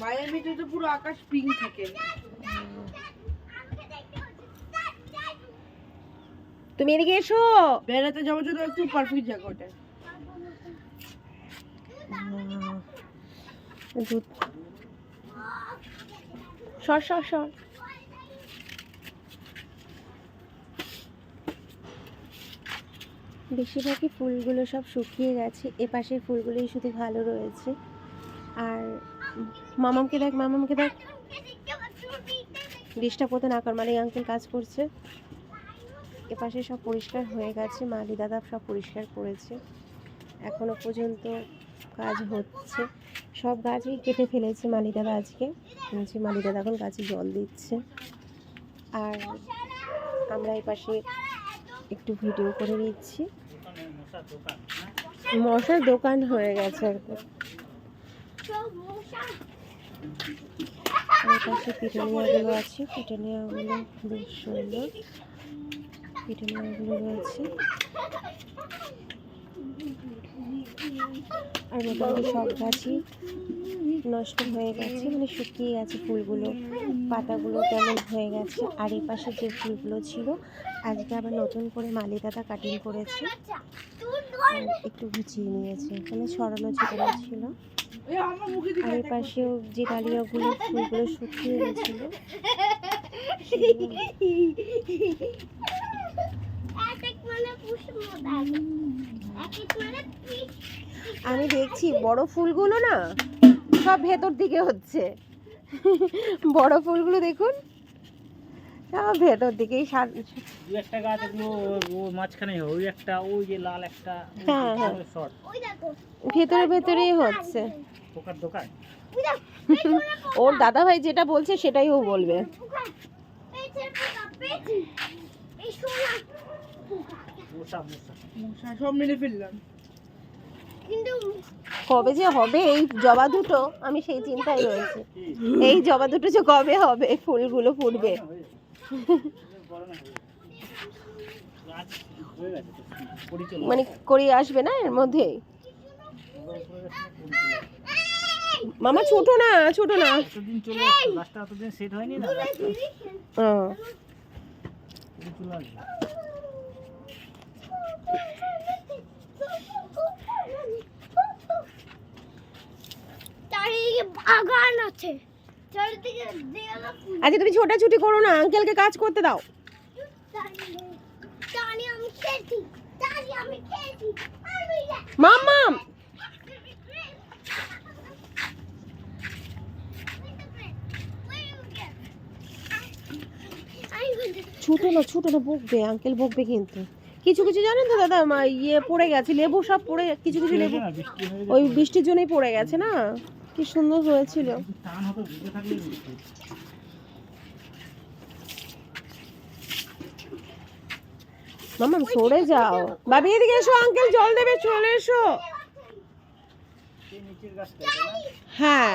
মায়ামিতে তো পুরো আকাশ পিঙ্ক থাকে। তুমি এদিকে এসো। বেড়াতে যাওয়ার জন্য একটু পারফেক্ট জায়গা ওটা। দুধ। সর সর সর। বেশিরভাগই ফুলগুলো সব শুকিয়ে গেছে। এ পাশের ফুলগুলোই শুধু ভালো রয়েছে। আর মামামকে দেখ মামামকে দেখ। ডিস্টার্ব করতে না কর, মালিক আঙ্কেল কাজ করছে। এপাশে সব পরিষ্কার হয়ে গেছে মালি দাদা সব পরিষ্কার করেছে। এখনও পর্যন্ত কাজ হচ্ছে। সব গাছই কেটে ফেলেছে মালি দাদা আজকে। যে মালি দাদা এখন গাছে জল দিচ্ছে। আর আমরা এই পাশে একটু ভিডিও করে নিচ্ছি। মশার দোকান হয়ে গেছে আর এই পাশে পিটনিয়াগুলো আছে পিঠানিয়াগুলো বেশ সুন্দর। পিঠানিয়াগুলো রয়েছে। আর মোটামুটি সব গাছই নষ্ট হয়ে গেছে মানে শুকিয়ে গেছে ফুলগুলো, পাতাগুলো কেমন হয়ে গেছে। আর এই পাশে যে ফুলগুলো ছিল, আজকে আবার নতুন করে মালি দাদা কাটিং করেছে। একটু গুছিয়ে নিয়েছে মানে ছড়ানো ছিটানো ছিল। আর এই পাশেও যে ডালিয়াগুলো ফুলগুলো শুকিয়ে গেছিল আমি দেখছি, বড় ফুলগুলো না? সব ভেতর দিকে হচ্ছে। বড় ফুলগুলো দেখুন সব ভেতর দিকেই একটা গাছ এগুলো মাঝখানে ওই একটা ওই যে লাল একটা হ্যাঁ, হ্যাঁ। ভেতরে ভেতরেই হচ্ছে। পোকার দোকান? ওর দাদা ভাই যেটা বলছে সেটাই ও বলবে। সব মেরে ফেললাম। কবে যে হবে এই জবা দুটো আমি সেই চিন্তায় রয়েছি। এই জবা দুটো যে কবে হবে ফুলগুলো ফুটবে। মানে করি আসবে না এর মধ্যে? মামা ছোট না ছোট না। সেট হয়নি না গাছটা ও, এই চলে আসবে চারিদিকে বাগান আছে। চারিদিকে দেয়ালা ফুল। আচ্ছা তুমি ছোটাছুটি করো না আঙ্কেলকে কাজ করতে দাও। আমি মাম্মাম ছোট না ছোট না বকবে আঙ্কেল বকবে কিন্তু। কিছু কিছু জানেন তো দাদা ইয়ে পড়ে গেছে লেবু সব পড়ে কিছু কিছু লেবু ওই বৃষ্টির জন্যই পড়ে গেছে না? কি সুন্দর হয়েছিল। মামা সরে যাও। বাবি এদিকে এসো আঙ্কেল জল দেবে চলে এসো? হ্যাঁ।